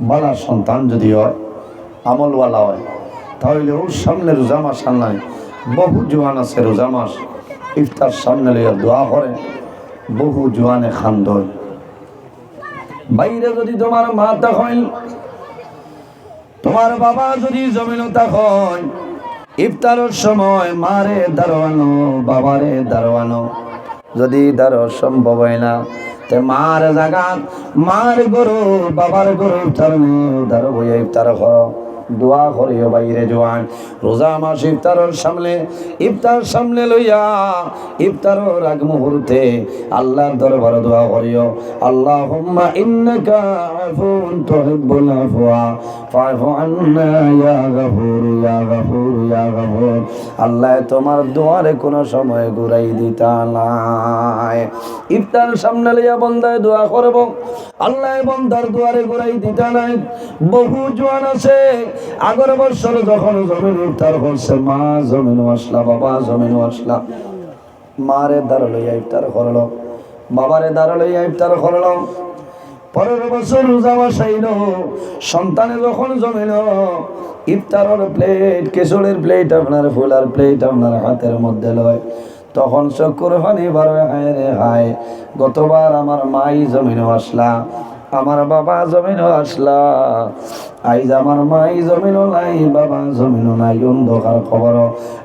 বালা সন্তান যদি হয় আমলওয়ালা হয়, তাহলে ওর সামনে রোজা মাস বহু জোয়ান আছে রোজা মাস, ইফতার সামনে লইয়া দোয়া করে বহু জোয়ানে খান্দ বাইরে যদি তোমার মা তখন, তোমার বাবা যদি জমিন তখন, ইফতারের সময় মারে দারোয়ানো বাবারে দারোয়ানো যদি দারো সম্ভব হয় না মার জাগান মার গরু বাবার গরু ইফতার দারো বইয়া ইফতার করো দোয়া করিও বাইরে জোয়ান। রোজা মাস ইফতারের সামনে, ইফতার সামনে লইয়া ইফতারের আগ মুহূর্তে আল্লাহর দরবারে দোয়া করিও। আল্লাহুম্মা ইন্নাকা আফুন তুহিব্বুল আফওয়া ফা'ফু আন্না, ইয়া গফুর ইয়া গফুর ইয়া গফুর। আল্লাহ তোমার দোয়ারে কোনো সময় ঘুরাই দিতা নাই। ইফতার সামনে লইয়া বন্দায় দোয়া করব। আল্লাহ বন্দার দুয়ারে ঘুরাই দিতা নাই। বহু জোয়ান আছে আগের বছর যখন জমিন ইফতার করছে মা জমিন আসলা, বাবা জমিন আসলা। মারে দ্বারা লইয়া ইফতার করল, বাবারে দ্বারা লইয়া ইফতার করল। পরের বছর রোজা বসাইল, সন্তানে যখন জমিল ইফতারের প্লেট কেশরের প্লেট আপনার, ফুলার প্লেট আপনার হাতের মধ্যে লয়। তখন চক্কর পানি বারো হায় রে হায়, গতবার আমার মাই জমিন আসলা, আমার বাবা জমিনও আসলা। আইজ আমার মাই, জমিনও নাই, বাবা জমিনও নাই, অন্ধকার খবর।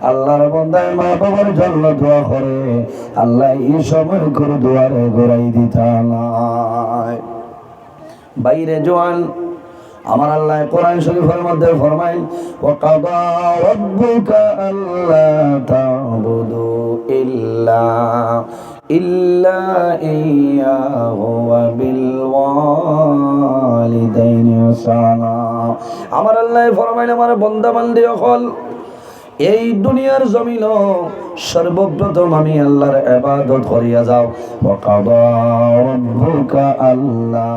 আল্লাহর বন্দায় মা বাবার জন্য দোয়া করে। আল্লাহ এই সময় করে দোয়ারে ঘোরাই দিতা নাই। বাইরে জোয়ান, আমার আল্লাহ কোরআন শরীফের মধ্যে ফরমাই ওয়াকাদা রাব্বুকা আল্লা তা'বুদু ইল্লা ইল্লা ইয়াহু ওয়া বিল আমার আল্লাহ ফরমাইল আমার বন্দা বান্দি হল এই দুনিয়ার জমিন সর্বপ্রথম আমি আল্লাহর ইবাদত করিয়া যাও। রাব্বুকা আল্লা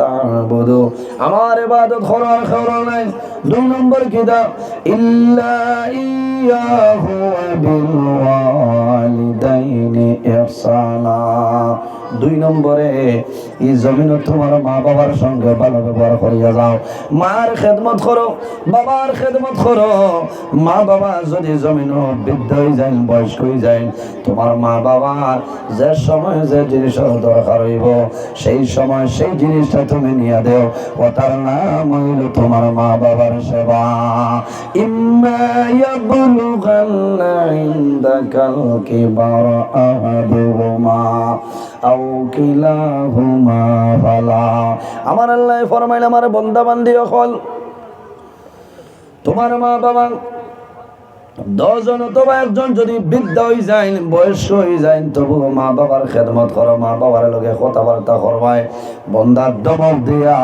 তা'বুদু। আমার ইবাদত করার খবর নাই। দুই নম্বর কিতাব, ইল্লা ইয়াহু ওয়া বিল ওয়ালিদাইনি ইহসানা। দুই নম্বরে, এই জমিন তোমার মা বাবার সঙ্গে ভালো ব্যবহার করিয়া যাও। মার খেদমত করো, বাবার খেদমত করো। মা বাবা যদি জমিন বৃদ্ধ হয়ে যায় বয়স্ক হয়ে যায় তোমার মা বাবার যে সময় যে জিনিসের দরকার হইব, সেই সময় সেই জিনিসটা তুমি নিয়ে দেও। ও তার নাম হইল তোমার মা বাবার সেবা। ইম্মা ইয়াবলুগান্না ইনদাকাল কিবার আহাদুহুমা। আমার আল্লাহ ফরমাইল আমার বন্দা বান্দি অকল। তোমার মা বাবা দশজন অথবা একজন যদি বৃদ্ধ হয়ে যায়, বয়স্ক হয়ে যায়, তবু মা বাবার খেদমত করো, মা বাবার লগে কথাবার্তা করবায় বন্দার দমক দিয়া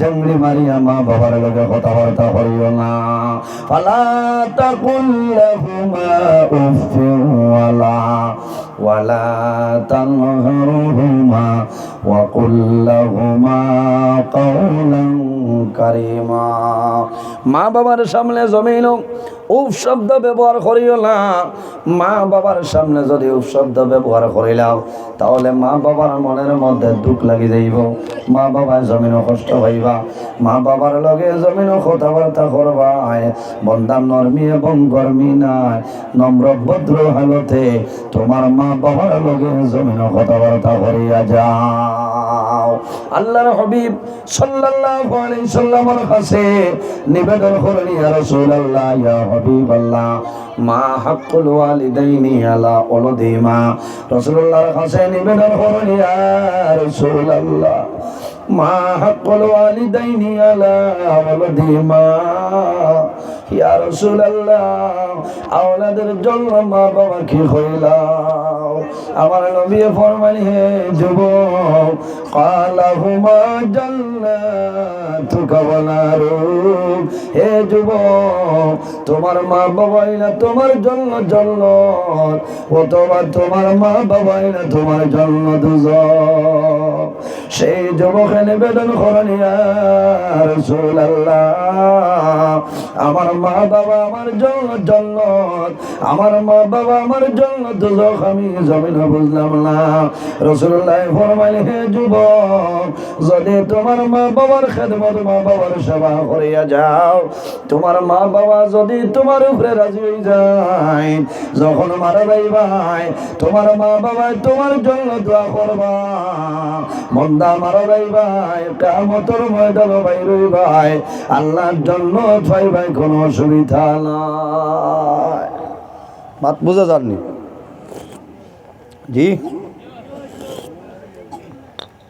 জঙ্গলি মারিয়া মা বাবার লগে কথাবার্তা করিও না। ফালা তাকুল লাহুমা উফিন ওয়ালা ওয়ালা তানহারহুমা কুল লাহুমা কাওলান কারিমা। মা বাবার সামনে জমিন উপ শব্দ ব্যবহার করিও না। মা বাবার সামনে যদি উপ শব্দ ব্যবহার করিলাও তাহলে মা বাবার মনের মধ্যে দুঃখ লাগি যাইব। মা বাবার জমিনও কষ্ট হইবা মা বাবার লগে জমিনও কথাবার্তা করবা। বন্দার নরমি এবং গরমি নাই। নম্র ভদ্র হালতে তোমার মা বাবার লগে জমিনও কথাবার্তা করিয়া যাও। আল্লাহর হবিব সাল্লাল্লাহু আলাইহি সাল্লামের কাছে নিবেদন করলেন, ইয়া রাসূলুল্লাহ, ইয়া হাবিবাল্লাহ, মা হাক্কুল ওয়ালিদাইনি আলা ওয়ালাদিমা রাসূলুল্লাহর কাছে নিবেদন করুন, ইয়া রাসূলুল্লাহ, মা হাক্কুল ওয়ালিদাইনি আলা ওয়ালাদিমা ইয়া জন্য মা বাবা কি আমার নবী ফরমানি হে হে তোমার মা বাবাই না তোমার জন্য জন্ম অথবা তোমার মা বাবাই না তোমার জন্ম দুজ সেই যুবকে নিবেদন করেন ইয়া আমার মা বাবা আমার জন্য আমার মা বাবা আমার জন্য দুজক আমি জমিন বুঝলাম না। রসুল্লাহ ফরমাইল হে যুবক, যদি তোমার মা বাবার খেদমত মা বাবার সেবা করিয়া যাও, তোমার মা বাবা যদি তোমার উপরে রাজি হয়ে যায়, যখন মারা যাইবাই তোমার মা বাবা তোমার জন্য দোয়া করবা। মন্দা মারা যাইবাই কামতর ময়দান ভাই রইবাই আল্লাহর জন্য ভাই কোনো অসুবিধা নাই মাত বুঝা যাননি জি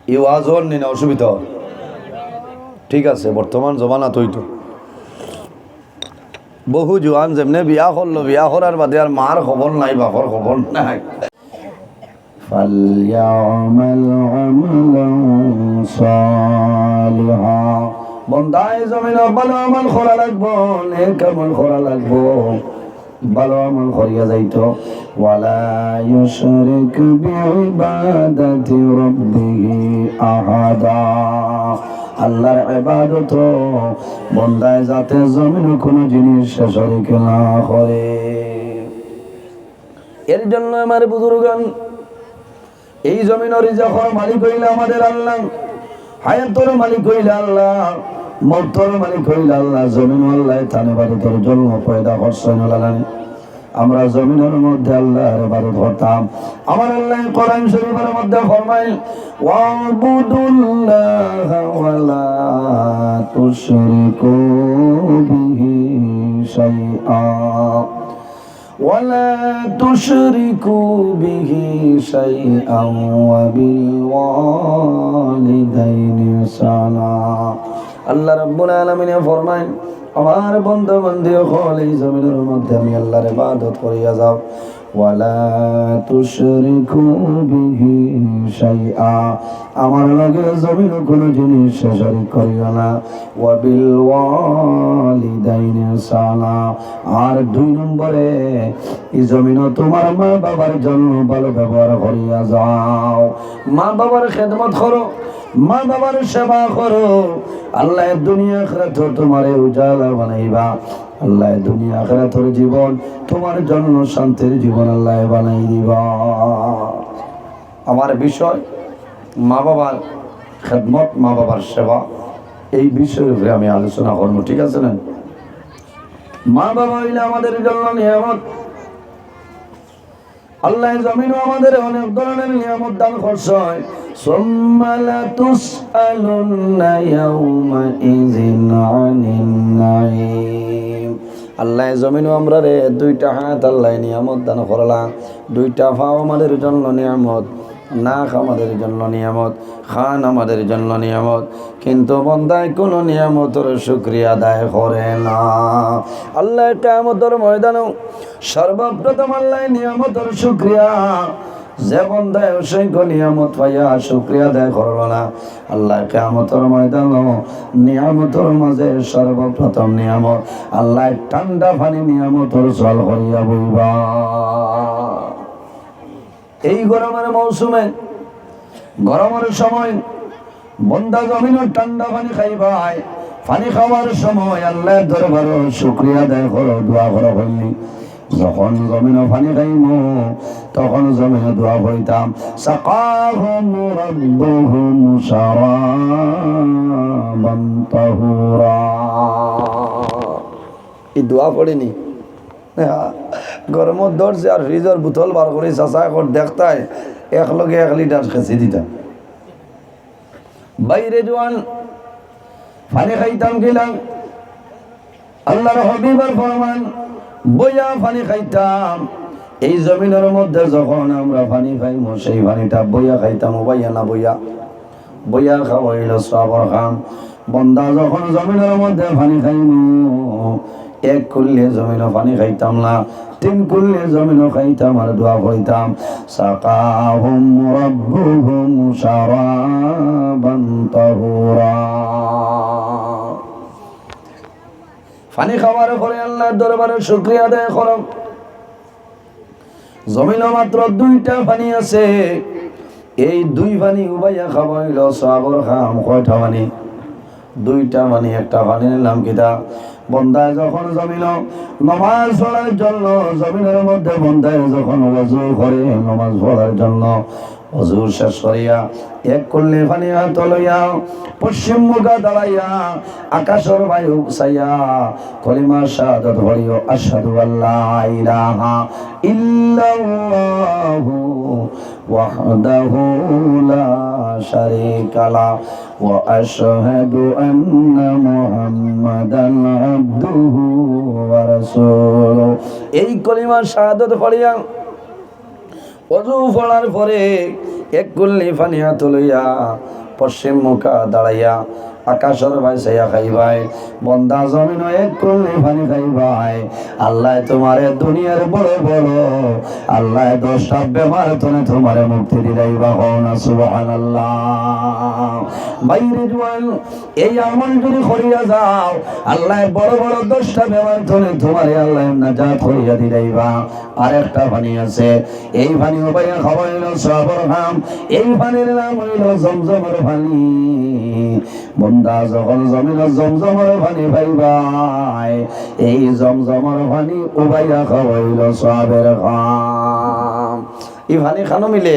এই ওয়াজ হন নি না অসুবিধা ঠিক আছে বর্তমান জমানা তুই তো বহু জোয়ান যেমনে বিয়া করলো বিয়া করার বাদে আর মার খবর নাই বাপর খবর নাই فليعمل عملا صالحا বন্দায় জমিন ভালো আমল করা লাগবো নেক আমল করা লাগবো। ভালো আমল করিয়া যাইতো। ওয়ালা ইউশরিক বিইবাদাতি রাব্বিহি আহাদা। আল্লাহর ইবাদত বন্দায় যাতে জমিন কোনো জিনিস শরীক না করে। এর জন্য আমার বুজুর্গান এই জমিনের রিজাকর মালিক হইলে আমাদের আল্লাহ, হায়াতর মালিক হইলে আল্লাহ মর্তর মালিক হইলে আল্লাহ জমিন আল্লাহ থানে বাড়ি তোর জন্ম পয়দা হর্ষণ লাগানি আমরা জমিনের মধ্যে আল্লাহর ইবাদত করতাম আমার আল্লাহ কোরআন শরীফের মধ্যে ফরমাই ওয়াবুদুল্লাহ ওয়ালা তুশরিকু বিহি শাইআ ولا تشركوا به شيئا وبالوالدين إحسانا আল্লাহ রাব্বুল আলামিন ফরমায় আমার বন্ধু বন্ধু হল এই জমিনের মধ্যে আমি আল্লাহর ইবাদত করিয়া যাও। ওয়ালা তুশরিকু বিহি আমার কোনো জিনিস শরীক করিও না। ওয়া সালা আর দুই নম্বরে, এই জমিন তোমার মা বাবার জন্য ভালো ব্যবহার করিয়া যাও। মা বাবার খেদমত করো, মা বাবার সেবা করো। আল্লাহ দুনিয়া খেরাত তোমারে উজালা বানাইবা। আল্লাহ দুনিয়া খেরাতর জীবন, তোমার জন্য শান্তির জীবন আল্লাহ বানাই দিবা। আমার বিষয় মা বাবার খেদমত মা বাবার সেবা, এই বিষয়ের উপরে আমি আলোচনা করব, ঠিক আছে না? মা বাবা হইলে আমাদের জন্য নিয়ামত। আল্লাহ জমিন আমাদের অনেক ধরনের নিয়ামত দান করছে। হয় আল্লাহ জমিনও আমরা রে দুইটা হাত আল্লাহ নিয়ামত দান করলাম। দুইটা পাও আমাদের জন্য নিয়ামত। নাক আমাদের জন্য নিয়ামত, খান আমাদের জন্য নিয়ামত। কিন্তু বন্দায় কোনো নিয়ামতের শুক্রিয়া আদায় করে না। আল্লাহ কামতর ময়দানও সর্বপ্রথম আল্লাহ নিয়ামতের শুক্রিয়া। যে বন্ধায় অসংখ্য নিয়ামত পাইয়া শুক্রিয়া আদায় করল না, আল্লাহ কামতর ময়দান নিয়ামতর মাঝে সর্বপ্রথম নিয়ামত, আল্লাহ ঠান্ডা পানি নিয়ামতর জল করিয়া বইবা। এই গরমের মৌসুমে, গরমের সময় বন্দা জমিন ঠান্ডা পানি খাইবাই পানি খাওয়ার সময় আল্লাহ দরবার শুক্রিয়া দেয় করো, দোয়া করো বললি। যখন জমিন পানি খাইম, তখন জমিন দোয়া করিতাম, সাকাহুম এই দোয়া পড়িনি। গরমত ধরছে আর ফ্রিজের বোতল বার করে চাচা এখন দেখতাই এক লগে এক লিটার খেঁচি দিতাম বাইরে জোয়ান, পানি খাইতাম গেলাম আল্লাহর হবিবার ফরমান, বইয়া পানি খাইতাম। এই জমিনের মধ্যে যখন আমরা পানি খাইম, সেই পানিটা বইয়া খাইতাম বইয়া না বইয়া। বইয়া খাওয়াইল সবর খাম বন্দা যখন জমিনের মধ্যে পানি খাইম এক করলে জমিন পানি খাইতাম না, তিন করলে জমিন খাইতাম আর দোয়া করিতাম। সাকাহুম রাব্বুহুম শারাবান তাহুরা। পানি খাওয়ার পরে আল্লাহর দরবারে শুকরিয়া আদায় করো। জমিনে মাত্র দুইটা পানি আছে। এই দুই পানি উবাইয়া খাওয়াইল সাবর খাম কয়টা পানি? দুইটা পানি একটা পানি নিলাম কিতা বন্দায় যখন জমিন, নমাজ পড়ার জন্য জমিনের মধ্যে বন্দায় যখন অজু করে নমাজ পড়ার জন্য অজু শেষ করিয়া এক করলে পানি হাত লইয়া পশ্চিম মুখা দাঁড়াইয়া আকাশের বায়ু চাইয়া কলিমা শাহাদাত ভরিও আশহাদু আল্লাহ ইলাহা ইল্লাল্লাহু। লা শারীকা লা ওয়া আশহাদু আন্না মুহাম্মাদান আবদুহু ওয়া এই কলিমা শাহাদাত ভরিয়া অজু ফলার পরে এক গুল্লি ফানিয়া তুলিয়া পশ্চিম মুখা দাঁড়াইয়া আকাশের ভাই সাইয়া খাইবাই। বন্দা জমিন এক কুল্লি ফানি খাইবাই। আল্লাহ তোমারে দুনিয়ার বড় বড়। আল্লাহ দশটা বেমার তুমি তোমারে মুক্তি দিলাইবা হও না, সুবহানাল্লাহ। বাইরে জোয়ান এই আমল যদি করিয়া যাও, আল্লাহ বড় বড় দশটা বেমার তুমি তোমারে আল্লাহ নাজাত করিয়া দিলাইবা আর একটা পানি আছে, এই পানি উপায়া খাওয়াইল সবর হাম এই পানির নাম হইল জমজমের পানি। বন্দা যখন জমিন জমজমের ভাই পাইবাই এই জমজমর ভানি উবাইয়া খাওয়াইল সবের খাম। ই ভানি খানো মিলে?